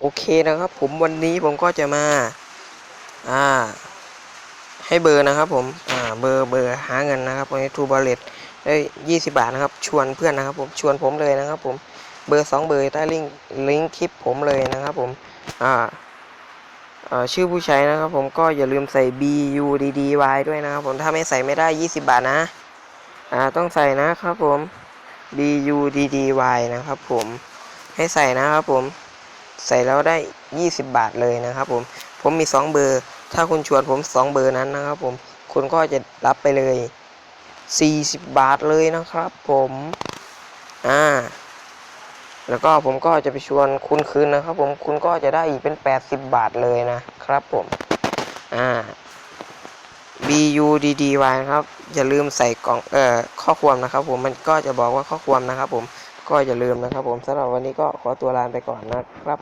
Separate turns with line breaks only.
โอเคนะครับผมวันนี้ผมก็จะมาอ่าให้เบอร์นะครับผมอ่าเบอร์เบอร์หาเงินนะครับวันทูบอลเลตได้ยี่สิบาทนะครับ ชวนเพื่อนนะครับผมชวนผมเลยนะครับผมเบอร์สองเบอร์ใต้ลิงก์ลิงก์คลิปผมเลยนะครับผมอ่าชื่อผู้ใช้นะครับผมก็อย่าลืมใส่ B U D D Y ด้วยนะครับผมถ้าไม่ใส่ไม่ได้ 20 บาทนะอ่าต้องใส่นะครับผม B U D D Y นะครับผมให้ใส่นะครับผม ใส่แล้วได้ 20 บาทเลยนะครับผม ผมมี 2 เบอร์ ถ้าคุณชวนผม 2 เบอร์นั้นนะครับผม คุณก็จะรับไปเลย 40 บาทเลยนะครับผม อ่า แล้วก็ผมก็จะไปชวนคุณคืนนะครับผม คุณก็จะได้อีกเป็น 80 บาทเลยนะครับผม อ่า B U D D Y นะครับ อย่าลืมใส่กล่อง เอ่อ ข้อความนะครับผม มันก็จะบอกว่าข้อความนะครับผม ก็อย่าลืมนะครับผมสำหรับวันนี้ก็ขอตัวลาไปก่อนนะครับ